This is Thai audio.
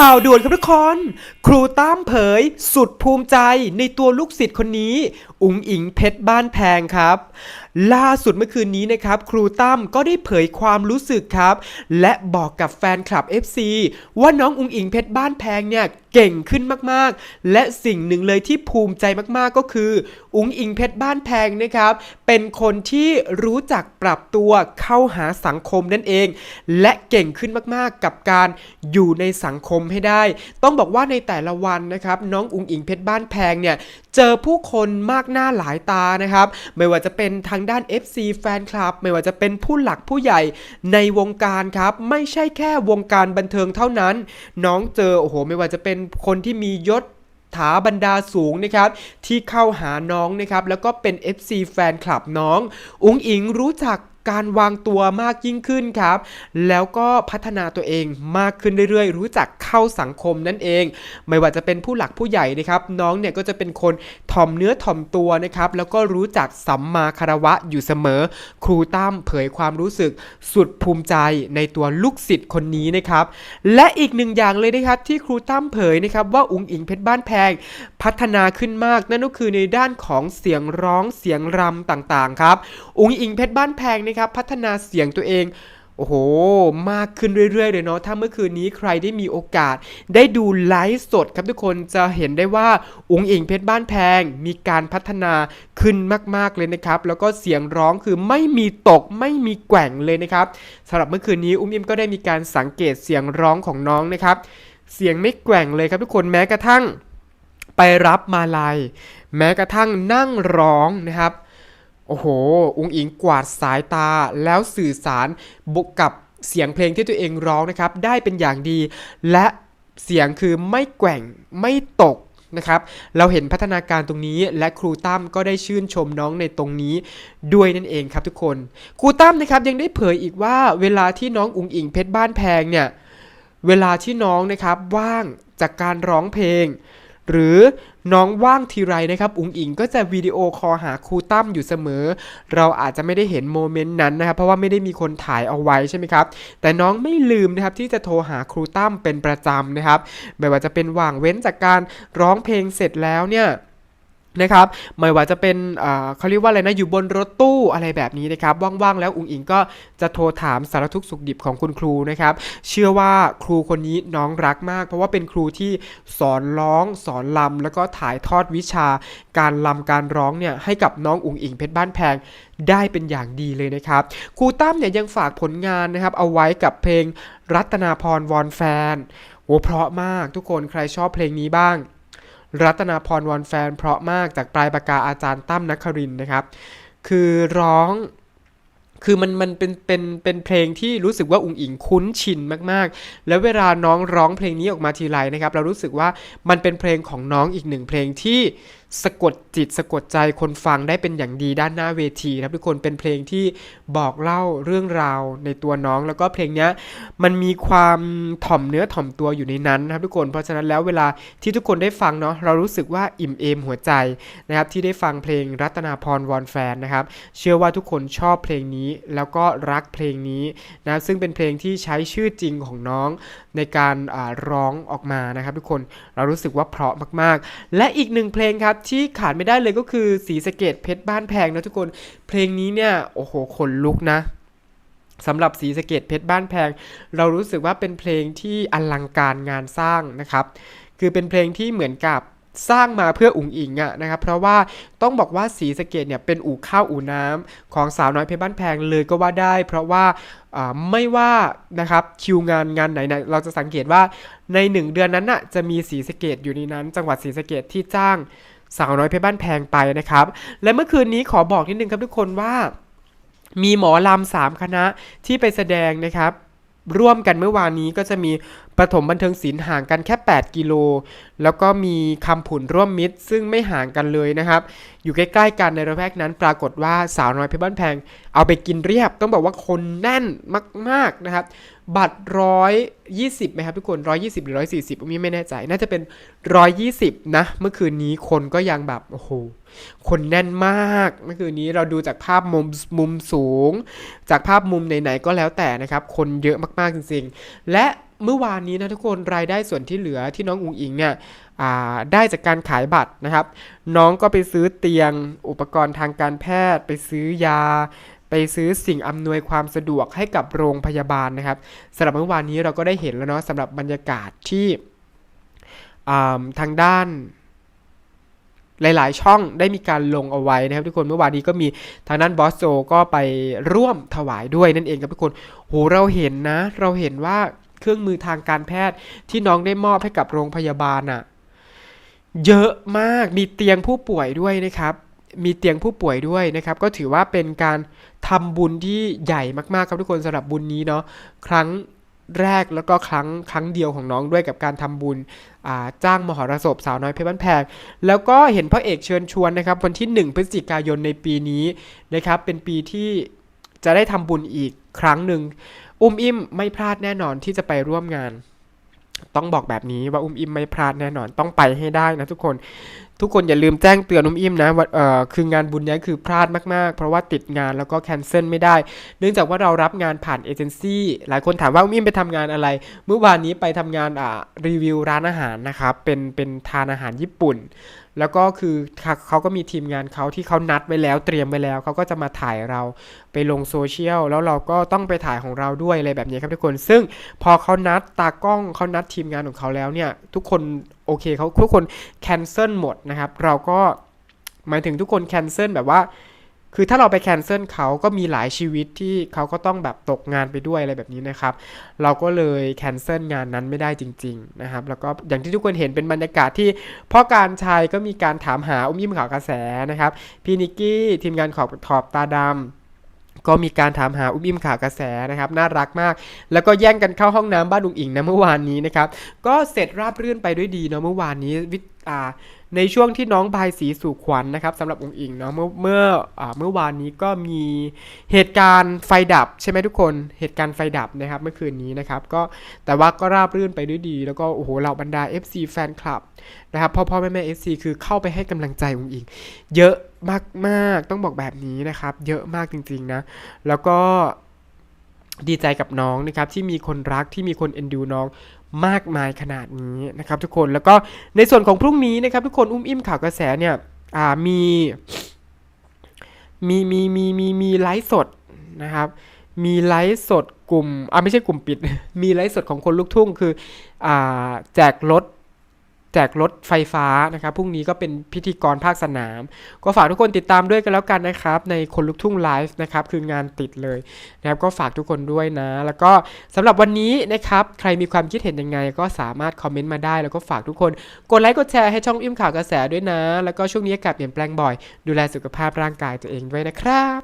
ข่าวด่วนครับทุกคน ครูตั้มเผย สุดภูมิใจในตัวลูกศิษย์คนนี้ อุ๋งอิงเพชรบ้านแพงครับ ล่าสุดเมื่อคืนนี้นะครับ ครูตั้มก็ได้เผยความรู้สึกครับ และบอกกับแฟนคลับ FC ว่าน้องอุงอิงเพชรบ้านแพงเนี่ยเก่งขึ้นมากๆ และสิ่งหนึ่งเลยที่ภูมิใจมากๆก็คือ อุงอิงเพชรบ้านแพงนะครับ เป็นคนที่รู้จักปรับตัวเข้าหาสังคมนั่นเอง และเก่งขึ้นมากๆ กับการอยู่ในสังคมให้ได้ ต้องบอกว่าในแต่ละวันนะครับ น้องอุงอิงเพชรบ้านแพงเนี่ย เจอผู้คนมากหน้าหลายตานะครับ ไม่ว่าจะเป็นทางด้าน FC แฟนคลับ ไม่ว่าจะเป็นผู้หลักผู้ใหญ่ในวงการครับ ไม่ใช่แค่วงการบันเทิงเท่านั้น น้องเจอโอ้โหไม่ว่าจะเป็นคนที่มียศถาบรรดาสูงนะครับที่เข้าหาน้องนะครับแล้วก็เป็น FC แฟนคลับน้อง อุ๋งอิงรู้จัก การวางตัวมากยิ่งขึ้นครับ แล้วก็พัฒนาตัวเองมากขึ้นเรื่อยๆ รู้จักเข้าสังคมนั่นเอง ไม่ว่าจะเป็นผู้หลักผู้ใหญ่นะครับ น้องเนี่ยก็จะเป็นคนถ่อมเนื้อถ่อมตัวนะครับ แล้วก็รู้จักสัมมาคารวะอยู่เสมอ ครูตั้มเผยความรู้สึกสุดภูมิใจในตัวลูกศิษย์คนนี้นะครับ และอีกหนึ่งอย่างเลยนะครับที่ครูตั้มเผยนะครับว่าอุ๋งอิงเพชรบ้านแพง พัฒนาขึ้นมากนั่นก็คือในด้านของเสียงร้องเสียงรำต่างๆครับอุ๋งอิงเพชรบ้านแพงนะครับ พัฒนาเสียงตัวเองโอ้โห มากขึ้นเรื่อย ๆ เลยเนาะ ถ้าเมื่อคืนนี้ใครได้มีโอกาส ได้ดูไลฟ์สดครับทุกคนจะเห็นได้ว่าอุ๋งอิงเพชรบ้านแพง มีการพัฒนาขึ้นมากๆเลยนะครับ แล้วก็เสียงร้องคือไม่มีตกไม่มีแกว่งเลยนะครับสำหรับเมื่อคืนนี้อุ้มอิมก็ได้มีการสังเกตเสียงร้องของน้องนะครับ เสียงไม่แกว่งเลยครับทุกคนแม้กระทั่งไปรับมาลัยแม้กระทั่งนั่งร้องนะครับ โอ้โหอุงอิงกวาดสายตาแล้วสื่อสารบวกกับเสียงเพลงที่ตัวเองร้องนะครับ ได้เป็นอย่างดี และเสียงคือไม่แกว่งไม่ตกนะครับ เราเห็นพัฒนาการตรงนี้ และครูตั้มก็ได้ชื่นชมน้องในตรงนี้ด้วยนั่นเองครับทุกคน ครูตั้มนะครับยังได้เผยอีกว่าเวลาที่น้องอุงอิงเพชรบ้านแพงเนี่ย เวลาที่น้องนะครับว่างจากการร้องเพลง หรือน้องว่างทีไรนะครับอุ๋งอิงก็จะวิดีโอคอลหาครูตั้มอยู่เสมอ เราอาจจะไม่ได้เห็นโมเมนต์นั้นนะครับเพราะว่าไม่ได้มีคนถ่ายเอาไว้ใช่ไหมครับแต่น้องไม่ลืมนะครับที่จะโทรหาครูตั้มเป็นประจำนะครับไม่ว่าจะเป็นว่างเว้นจากการร้องเพลงเสร็จแล้วเนี่ย นะครับไม่ว่าจะเป็นเขาเรียกว่าอะไรนะอยู่บนรถตู้อะไรแบบนี้นะครับว่างๆแล้วอุ๋งอิงก็จะโทรถามสารทุกสุขดิบของคุณครูนะครับ เชื่อว่าครูคนนี้น้องรักมาก เพราะว่าเป็นครูที่สอนร้องสอนลำแล้วก็ถ่ายทอดวิชาการลำการร้องเนี่ยให้กับน้องอุ๋งอิงเพชรบ้านแพงได้เป็นอย่างดีเลยนะครับ ครูตั้มเนี่ยยังฝากผลงานนะครับเอาไว้กับเพลงรัตนาพรวอนแฟนโอ้เพราะมากทุกคนใครชอบเพลงนี้บ้าง รัตนาพรวอนแฟน เพราะมากจากปลายปากกาอาจารย์ตั้มนักครินนะครับ คือร้องคือมันมันเป็นเป็นเป็นเพลงที่รู้สึกว่าอุ๋งอิงคุ้นชินมากๆ แล้วเวลาน้องร้องเพลงนี้ออกมาทีไรนะครับ เรารู้สึกว่ามันเป็นเพลงของน้องอีกหนึ่งเพลงที่ สะกดจิตสะกดใจคนฟังได้เป็นอย่างดีด้านหน้าเวทีนะครับทุกคนเป็นเพลงที่บอกเล่าเรื่องราวในตัวน้อง แล้วก็เพลงนี้มันมีความถ่อมเนื้อถ่อมตัวอยู่ในนั้นนะครับทุกคนเพราะฉะนั้นแล้วเวลาที่ทุกคนได้ฟังเนาะเรารู้สึกว่าอิ่มเอมหัวใจนะครับที่ได้ฟังเพลงรัตนาพรวอนแฟนนะครับเชื่อว่าทุกคนชอบเพลงนี้แล้วก็รักเพลงนี้นะซึ่งเป็นเพลงที่ใช้ชื่อจริงของน้องในการร้องออกมานะครับ ทุกคนเรารู้สึกว่าเพราะมาก ๆ และอีกหนึ่งเพลงครับที่ขาดไม่ได้เลยก็คือสีสะเกตเพชรบ้านแพงนะทุกคน เพลงนี้เนี่ยโอ้โหขนลุกนะสำหรับสีสะเกตเพชรบ้านแพง เรารู้สึกว่าเป็นเพลงที่อลังการงานสร้างนะครับ คือเป็นเพลงที่เหมือนกับสร้างมาเพื่ออุ๋งอิงอะนะครับ เพราะว่าต้องบอกว่าสีสะเกตเนี่ยเป็นอู่ข้าวอู่น้ำของสาวน้อยเพชรบ้านแพงเลยก็ว่าได้ เพราะว่าไม่ว่านะครับคิวงานงานไหนๆเราจะสังเกตว่าในหนึ่งเดือนนั้นน่ะจะมีสีสะเกตอยู่ในนั้น จังหวัดสีสะเกตที่จ้าง สาวน้อยเพชรบ้านแพงไปนะครับ และเมื่อคืนนี้ขอบอกนิดนึงครับทุกคนว่ามีหมอลำสามคณะที่ไปแสดงนะครับ ร่วมกันเมื่อวานนี้ก็จะมีปฐมบันเทิงศิลป์ห่างกันแค่ 8 กิโล แล้วก็มีคำผุนร่วมมิตร ซึ่งไม่ห่างกันเลยนะครับ อยู่ใกล้ๆกันในระแวกนั้น ปรากฏว่าสาวน้อยเพชรบ้านแพง เอาไปกินเรียบ ต้องบอกว่าคนแน่นมากๆนะครับ บัตรร้อยยี่สิบไหมครับทุกคนร้อยยี่สิบหรือร้อยสี่สิบไม่แน่ใจ น่าจะเป็นร้อยยี่สิบนะ เมื่อคืนนี้คนก็ยังแบบโอ้โหคนแน่นมากเมื่อคืนนี้เราดูจากภาพมุมมุมสูง จากภาพมุมไหนๆก็แล้วแต่นะครับ คนเยอะมากๆจริงๆ และ เมื่อวานนี้นะทุกคนรายได้ส่วนที่เหลือที่น้องอุงอิงเนี่ยได้จากการขายบัตรนะครับ น้องก็ไปซื้อเตียงอุปกรณ์ทางการแพทย์ ไปซื้อยา ไปซื้อสิ่งอำนวยความสะดวกให้กับโรงพยาบาลนะครับสำหรับเมื่อวานนี้เราก็ได้เห็นแล้วเนาะสำหรับบรรยากาศที่ทางด้านหลาย ๆ ช่องได้มีการลงเอาไว้นะครับทุกคนเมื่อวานนี้ก็มีทางด้านบอสโจก็ไปร่วมถวายด้วยนั่นเองครับทุกคนโหเราเห็นนะ เราเห็นว่า เครื่องมือทางการแพทย์ที่น้องได้มอบให้กับโรงพยาบาลอะเยอะมากมีเตียงผู้ป่วยด้วยนะครับมีเตียงผู้ป่วยด้วยนะครับ ก็ถือว่าเป็นการทำบุญที่ใหญ่มากๆครับทุกคนสำหรับบุญนี้เนาะครั้งแรกแล้วก็ครั้งครั้งเดียวของน้องด้วยกับการทำบุญจ้างมหรสพสาวน้อยเพชรบ้านแพงแล้วก็เห็นพระเอกเชิญชวนนะครับ วันที่ 1 พฤศจิกายนในปีนี้นะครับ เป็นปีที่จะได้ทำบุญอีกครั้งหนึ่ง อุ้มอิ่มไม่พลาดแน่นอนที่จะไปร่วมงาน ต้องบอกแบบนี้ว่าอุ้มอิ่มไม่พลาดแน่นอนต้องไปให้ได้นะทุกคน ทุกคนอย่าลืมแจ้งเตือนอุ้มอิ่มนะว่าเอ่อคืองานบุญนี้คือพลาดมากๆ เพราะว่าติดงานแล้วก็แคนเซิลไม่ได้ เนื่องจากว่าเรารับงานผ่านเอเจนซี่หลายคนถามว่าอุ้มอิ่มไปทำงานอะไร เมื่อวานนี้ไปทำงานอ่ารีวิวร้านอาหารนะครับเป็นเป็นทานอาหารญี่ปุ่น แล้วก็คือเขาเขาก็มีทีมงานเขาที่เขานัดไว้แล้วเตรียมไว้แล้วเขาก็จะมาถ่ายเราไปลงโซเชียลแล้วเราก็ต้องไปถ่ายของเราด้วยอะไรแบบนี้ครับทุกคน ซึ่งพอเขานัดตากล้องเขานัดทีมงานของเขาแล้วเนี่ยทุกคนโอเคเขาทุกคนแคนเซิลหมดนะครับ เราก็หมายถึงทุกคนแคนเซิลแบบว่า คือถ้าเราไปแคนเซิลเขาก็มีหลายชีวิตที่เขาก็ต้องแบบตกงานไปด้วยอะไรแบบนี้นะครับ เราก็เลยแคนเซิลงานนั้นไม่ได้จริง ๆ นะครับ แล้วก็อย่างที่ทุกคนเห็นเป็นบรรยากาศที่พ่อการชัยก็มีการถามหาอุ้มยิ้มข่าวกระแสนะครับพี่นิกกี้ทีมงานขอบขอบตาดำ ก็มีการถามหาอุ้มอิ่มข่าวกระแสนะครับน่ารักมาก แล้วก็แย่งกันเข้าห้องน้ำบ้านลุงอิงนะเมื่อวานนี้นะครับก็เสร็จราบรื่นไปด้วยดีเนาะเมื่อวานนี้วิอ่าในช่วงที่น้องบายสีสู่ขวัญนะครับสำหรับองค์อิงเนาะเมื่อเมื่อเมื่อวานนี้ก็มีเหตุการณ์ไฟดับใช่ไหมทุกคนเหตุการณ์ไฟดับนะครับเมื่อคืนนี้นะครับก็แต่ว่าก็ราบรื่นไปด้วยดี แล้วก็โอ้โหเหล่าบรรดา FC แฟนคลับนะครับพ่อพ่อแม่แม่ FC คือเข้าไปให้กำลังใจองค์อิง เยอะ มากๆ ต้องบอกแบบนี้นะครับ เยอะมากจริง ๆ นะ แล้วก็ดีใจกับน้องนะครับที่มีคนรักที่มีคนเอ็นดูน้องมากมายขนาดนี้นะครับ ทุกคนแล้วก็ในส่วนของพรุ่งนี้นะครับ ทุกคนอุ้มอิ่มข่าวกระแสเนี่ยมีมีมีมีมีมีไลฟ์สดนะครับ มีไลฟ์สดกลุ่มอ่าไม่ใช่กลุ่มปิด มีไลฟ์สดของคนลูกทุ่งคืออ่าแจกรถ แจกรถไฟฟ้านะครับพรุ่งนี้ก็เป็นพิธีกรภาคสนาม ก็ฝากทุกคนติดตามด้วยกันแล้วกันนะครับ ในคนลุกทุ่งไลฟ์นะครับคืองานติดเลยนะครับก็ฝากทุกคนด้วยนะ แล้วก็สำหรับวันนี้นะครับใครมีความคิดเห็นยังไง ก็สามารถคอมเมนต์มาได้แล้วก็ฝากทุกคน กดไลค์กดแชร์ให้ช่องอิ่มข่าวกระแสด้วยนะ แล้วก็ช่วงนี้อากาศเปลี่ยนแปลงบ่อย ดูแลสุขภาพร่างกายตัวเองด้วยนะครับ